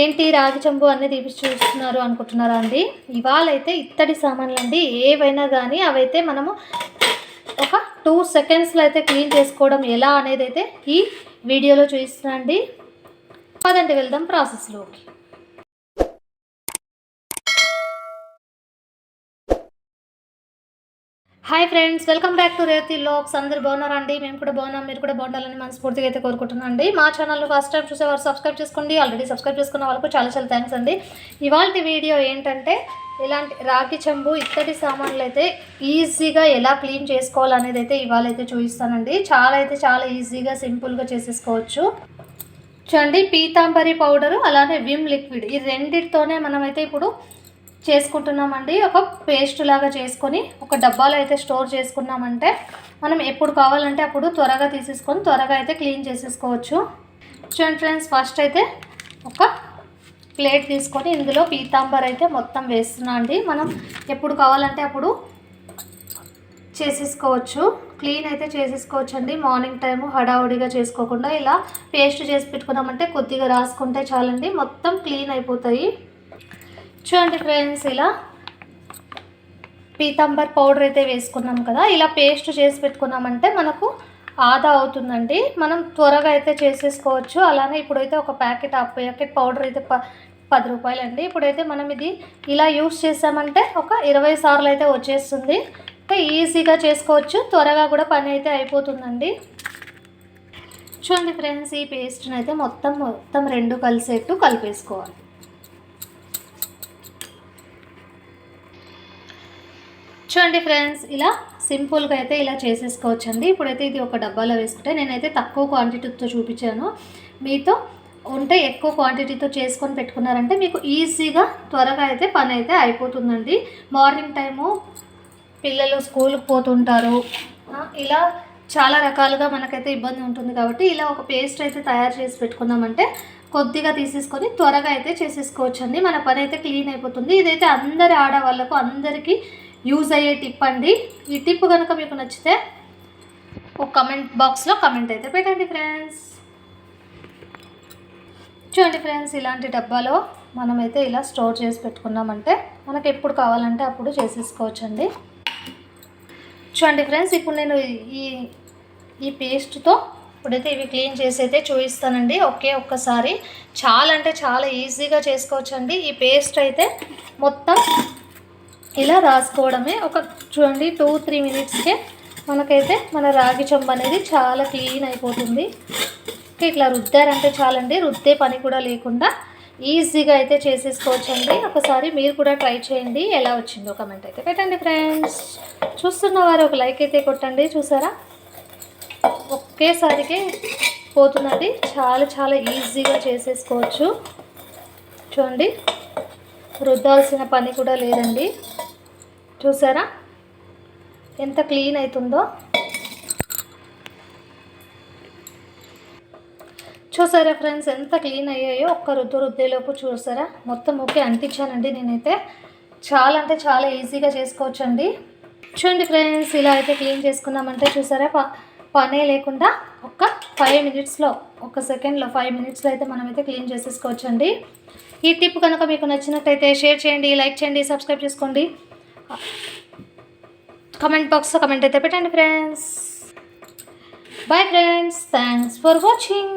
ఏంటి రాగి చెంబు అన్నీ తీపి చూస్తున్నారు అనుకుంటున్నారా అండి? ఇవాళ అయితే ఇత్తడి సామాన్లు అండి ఏవైనా కానీ అవైతే మనము ఒక టూ సెకండ్స్లో అయితే క్లీన్ చేసుకోవడం ఎలా అనేది అయితే ఈ వీడియోలో చూపిస్తున్నా అండి. పదండి వెళ్దాం ప్రాసెస్లోకి. Hi friends welcome back to రేతి లోక్స్ అందరు బాగున్నారండి? మేము కూడా బాగున్నాం. మీరు కూడా బాగుండాలని మనస్ఫూర్తిగా అయితే కోరుకుంటున్నాం అండి మా ఛానల్ ఫస్ట్ టైం చూసేవారు సబ్స్క్రైబ్ చేసుకోండి. ఆల్రెడీ సబ్స్క్రైబ్ చేసుకున్న వాళ్ళకు చాలా చాలా థ్యాంక్స్ అండి. ఇవాళ వీడియో ఏంటంటే ఇలాంటి రాగి చెంబు ఇత్తడి సామాన్లు అయితే ఈజీగా ఎలా క్లీన్ చేసుకోవాలనేది అయితే ఇవాళ అయితే చూపిస్తానండి. చాలా అయితే చాలా ఈజీగా సింపుల్గా చేసేసుకోవచ్చు. చూడండి పీతాంబరి పౌడరు అలానే విమ్ లిక్విడ్ ఈ రెండిటితోనే మనమైతే ఇప్పుడు చేసుకుంటున్నామండి. ఒక పేస్ట్ లాగా చేసుకొని ఒక డబ్బాలో అయితే స్టోర్ చేసుకున్నామంటే మనం ఎప్పుడు కావాలంటే అప్పుడు త్వరగా తీసేసుకొని త్వరగా అయితే క్లీన్ చేసేసుకోవచ్చు. చూడండి ఫ్రెండ్స్ ఫస్ట్ అయితే ఒక ప్లేట్ తీసుకొని ఇందులో పీతాంబర్ అయితే మొత్తం వేస్తున్నా అండి. మనం ఎప్పుడు కావాలంటే అప్పుడు చేసేసుకోవచ్చు. క్లీన్ అయితే చేసేసుకోవచ్చు అండి మార్నింగ్ టైము హడావుడిగా చేసుకోకుండా ఇలా పేస్ట్ చేసి పెట్టుకున్నామంటే కొద్దిగా రాసుకుంటే చాలండి. మొత్తం క్లీన్ అయిపోతాయి. చూడండి ఫ్రెండ్స్ ఇలా పీతాంబర్ పౌడర్ అయితే వేసుకున్నాం కదా ఇలా పేస్ట్ చేసి పెట్టుకున్నామంటే మనకు ఆదా అవుతుందండి. మనం త్వరగా అయితే చేసేసుకోవచ్చు. అలానే ఇప్పుడైతే ఒక ప్యాకెట్ ఆ ప్యాకెట్ పౌడర్ అయితే ప పది రూపాయలండి. ఇప్పుడైతే మనం ఇది ఇలా యూస్ చేసామంటే ఒక ఇరవై సార్లు అయితే వచ్చేస్తుంది. ఇంకా ఈజీగా చేసుకోవచ్చు. త్వరగా కూడా పని అయితే అయిపోతుందండి. చూడండి ఫ్రెండ్స్ ఈ పేస్ట్ని అయితే మొత్తం మొత్తం రెండు కలిసేట్టు కలిపేసుకోవాలి. చూడండి ఫ్రెండ్స్ ఇలా సింపుల్గా అయితే ఇలా చేసేసుకోవచ్చండి. ఇప్పుడైతే ఇది ఒక డబ్బాలో వేసుకుంటే నేనైతే తక్కువ క్వాంటిటీతో చూపించాను. మీతో ఉంటే ఎక్కువ క్వాంటిటీతో చేసుకొని పెట్టుకున్నారంటే మీకు ఈజీగా త్వరగా అయితే పని అయితే అయిపోతుందండి. మార్నింగ్ టైము పిల్లలు స్కూల్కి పోతుంటారు. ఇలా చాలా రకాలుగా మనకైతే ఇబ్బంది ఉంటుంది కాబట్టి ఇలా ఒక పేస్ట్ అయితే తయారు చేసి పెట్టుకున్నామంటే కొద్దిగా తీసేసుకొని త్వరగా అయితే చేసేసుకోవచ్చండి. మన పని అయితే క్లీన్ అయిపోతుంది. ఇదైతే అందరి ఆడవాళ్ళకు అందరికీ యూజ్ అయ్యే టిప్ అండి. ఈ టిప్ కనుక మీకు నచ్చితే ఒక కమెంట్ బాక్స్లో కమెంట్ అయితే పెట్టండి ఫ్రెండ్స్. చూడండి ఫ్రెండ్స్ ఇలాంటి డబ్బాలో మనమైతే ఇలా స్టోర్ చేసి పెట్టుకున్నామంటే మనకు ఎప్పుడు కావాలంటే అప్పుడు చేసేసుకోవచ్చండి. చూడండి ఫ్రెండ్స్ ఇప్పుడు నేను ఈ ఈ పేస్ట్తో ఇప్పుడైతే ఇవి క్లీన్ చేసి అయితే చూపిస్తానండి. ఒకే ఒక్కసారి చాలా అంటే చాలా ఈజీగా చేసుకోవచ్చండి. ఈ పేస్ట్ అయితే మొత్తం ఇలా రాసుకోవడమే ఒక చూడండి టూ త్రీ మినిట్స్కే మనకైతే మన రాగి చెంబు అనేది చాలా క్లీన్ అయిపోతుంది. ఇట్లా రుద్దారంటే చాలండి. రుద్దే పని కూడా లేకుండా ఈజీగా అయితే చేసేసుకోవచ్చండి. ఒకసారి మీరు కూడా ట్రై చేయండి. ఎలా వచ్చిందో కమెంట్ అయితే పెట్టండి ఫ్రెండ్స్ చూస్తున్న వారు ఒక లైక్ అయితే కొట్టండి. చూసారా? ఒకేసారికి పోతుందండి చాలా చాలా ఈజీగా చేసేసుకోవచ్చు. చూడండి రుద్దాల్సిన పని కూడా లేదండి. చూసారా? ఎంత క్లీన్ అవుతుందో చూసారా ఫ్రెండ్స్ ఎంత క్లీన్ అయ్యాయో ఒక్క రుద్దు రుద్దేలోపు చూసారా? మొత్తం ఓకే అంటించానండి నేనైతే. చాలా అంటే చాలా ఈజీగా చేసుకోవచ్చండి. చూడండి ఫ్రెండ్స్ ఇలా అయితే క్లీన్ చేసుకున్నామంటే చూసారా? ప పనే లేకుండా ఒక ఫైవ్ మినిట్స్లో ఒక సెకండ్లో ఫైవ్ మినిట్స్లో అయితే మనమైతే క్లీన్ చేసేసుకోవచ్చండి. ఈ టిప్ కనుక మీకు నచ్చినట్టయితే షేర్ చేయండి లైక్ చేయండి సబ్స్క్రైబ్ చేసుకోండి. కమెంట్ బాక్స్లో కమెంట్ అయితే పెట్టండి friends bye friends thanks for watching